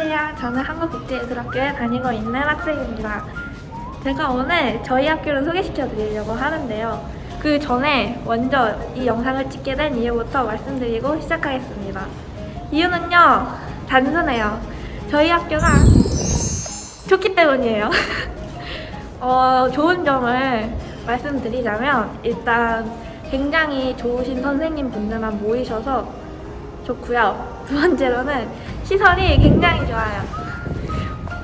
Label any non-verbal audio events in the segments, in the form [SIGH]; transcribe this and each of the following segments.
안녕하세요. 저는 한국국제예술학교에 다니고 있는 학생입니다. 제가 오늘 저희 학교를 소개시켜 드리려고 하는데요. 그 전에 먼저 이 영상을 찍게 된 이유부터 말씀드리고 시작하겠습니다. 이유는요, 단순해요. 저희 학교가 좋기 때문이에요. [LAUGHS] 어, 좋은 점을 말씀드리자면, 일단 굉장히 좋으신 선생님 분들만 모이셔서 좋고요. 두 번째로는 시설이 굉장히 좋아요.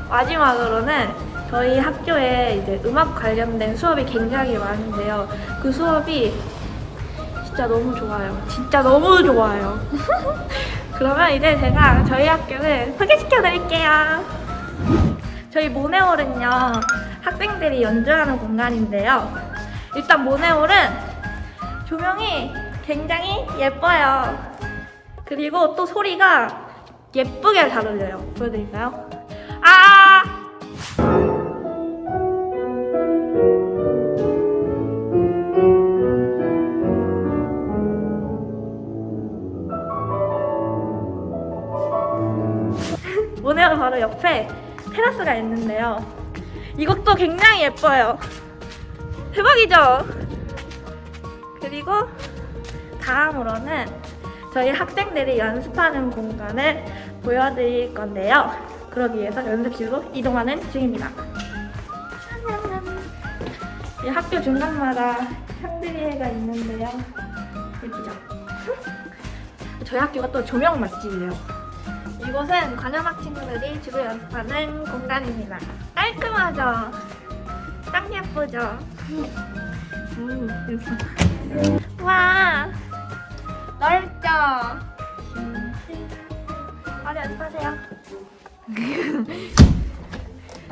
마지막으로는 저희 학교에 이제 음악 관련된 수업이 굉장히 많은데요. 그 수업이 진짜 너무 좋아요. 진짜 너무 좋아요. [LAUGHS] 그러면 이제 제가 저희 학교를 소개시켜 드릴게요. 저희 모네홀은요, 학생들이 연주하는 공간인데요. 일단 모네홀은 조명이 굉장히 예뻐요. 그리고 또 소리가 예쁘게 잘 울려요. 보여드릴까요? 아! [LAUGHS] 모네홀 바로 옆에 테라스가 있는데요. 이것도 굉장히 예뻐요. 대박이죠? 그리고 다음으로는 저희 학생들이 연습하는 공간을 보여드릴 건데요. 그러기 위해서 연습실로 이동하는 중입니다. 이 학교 중간마다 향들이가 있는데요. 예쁘죠? 저희 학교가 또 조명 맛집이에요. 이곳은 관현악 친구들이 주로 연습하는 공간입니다. 깔끔하죠? 딱 예쁘죠? 음, 연습. 와!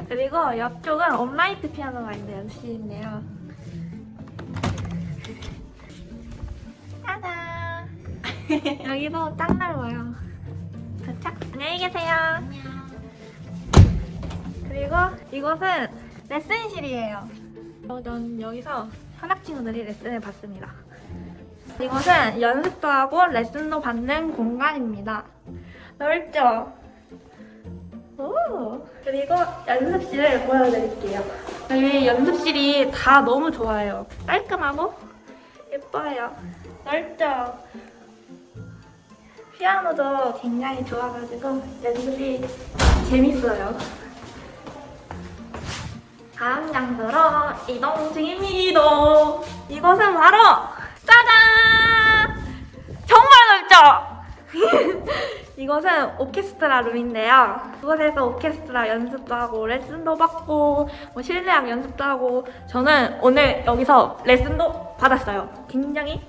그리고 옆쪽은 업라이트 피아노가 있는 연습실인데요. 짜잔! 여기도 딱 넓어요. 도착! 안녕히 계세요. 그리고 이곳은 레슨실이에요. 어, 전 여기서 현악 친구들이 레슨을 받습니다. 이곳은 연습도 하고 레슨도 받는 공간입니다. 넓죠? 오! 그리고 연습실을 보여드릴게요. 여기 연습실이 다 너무 좋아요. 깔끔하고 예뻐요. 넓죠? 피아노도 굉장히 좋아가지고 연습이 재밌어요. 다음 장소로 이동 중입니다. 이곳은 바로 짜잔! 정말 넓죠? 이곳은 오케스트라 룸인데요. 그곳에서 오케스트라 연습도 하고 레슨도 받고 뭐 실내악 연습도 하고 저는 오늘 여기서 레슨도 받았어요. 굉장히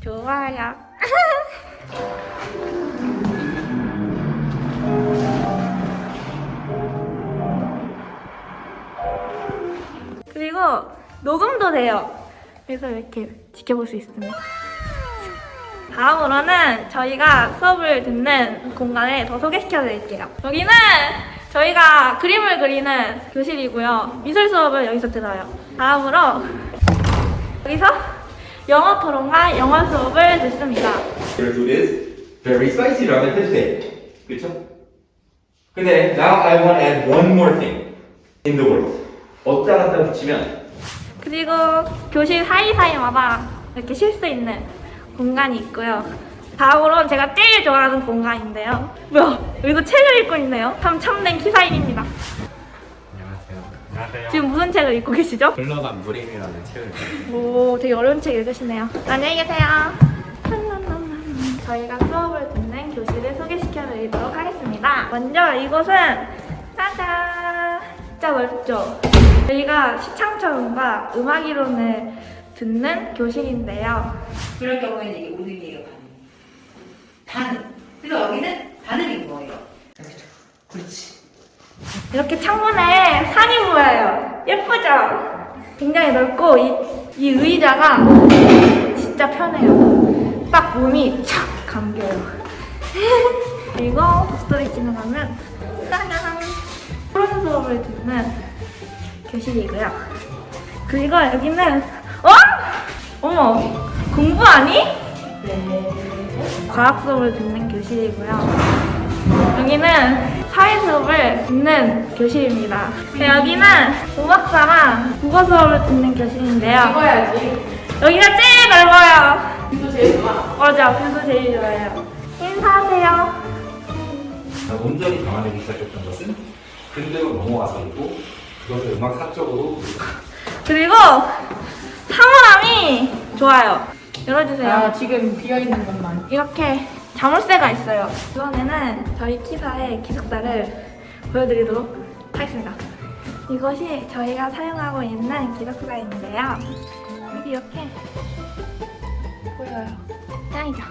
좋아요. [LAUGHS] 그리고 녹음도 돼요. 그래서 이렇게 지켜볼 수 있습니다. 다음으로는 저희가 수업을 듣는 공간을 더 소개시켜 드릴게요. 여기는 저희가 그림을 그리는 교실이고요. 미술 수업을 여기서 들어요. 다음으로 여기서 영어 토론과 영어 수업을 듣습니다. Their food is very spicy than thin. 그쵸? 근데 now I want to add one more thing in the world. 어디다 갖다 붙이면 그리고 교실 사이사이마다 이렇게 쉴 수 있는 공간이 있고요. 다음으로는 제가 제일 좋아하는 공간인데요. 뭐야, 여기서 책을 읽고 있네요. 참 참된 키사인입니다. 안녕하세요. 안녕하세요. 지금 무슨 책을 읽고 계시죠? 흘러간 무림이라는 책을 오, 되게 어려운 책 읽으시네요. 안녕히 계세요. 저희가 수업을 듣는 교실을 소개시켜 드리도록 하겠습니다. 먼저 이곳은 짜잔! 진짜 넓죠? 저희가 시창처음과 음악 이론을 듣는 교실인데요. 그럴 경우에는 이게 무등이에요, 반응. 반응. 그래서 여기는 반응이 뭐예요? 여기죠. 그렇지. 이렇게 창문에 산이 보여요. 예쁘죠? 굉장히 넓고 이, 이 의자가 진짜 편해요. 딱 몸이 착 감겨요. [LAUGHS] 그리고 스트레칭을 하면 짜잔! 토론 수업을 듣는 교실이고요. 그리고 여기는 어? 어머 공부하니? 네. 과학 수업을 듣는 교실이고요. 여기는 사회 수업을 듣는 교실입니다. 네, 여기는 음악사랑 국어 수업을 듣는 교실인데요. 찍어야지. 여기가 제일 넓어요. 이거 제일 좋아. 맞아, 뷰도 제일 좋아요. 인사하세요. 온전히 감안하기 시작했던 것은 근대로 넘어와서이고 그것을 음악 사적으로 그리고 좋아요. 열어주세요. 아, 지금 비어있는 것만. 이렇게 자물쇠가 있어요. 이번에는 저희 키사의 기숙사를 보여드리도록 하겠습니다. 이것이 저희가 사용하고 있는 기숙사인데요. 여기 이렇게 보여요. 짱이죠?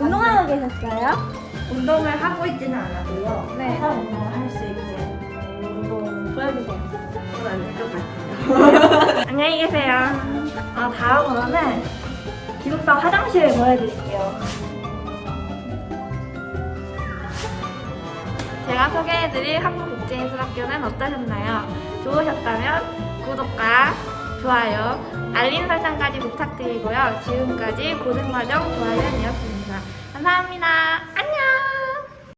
운동하고 계셨어요? 운동을 하고 있지는 않아도요. 네. 회사 운동을 할 수 있게 운동 보여주세요. 그건 안될것 같아요. [LAUGHS] 안녕히 계세요. 아, 다음으로는 기숙사 화장실을 보여드릴게요. 제가 소개해드릴 한국국제예술학교는 어떠셨나요? 좋으셨다면 구독과 좋아요, 알림 설정까지 부탁드리고요. 지금까지 고등과정 조아연이었습니다. 감사합니다.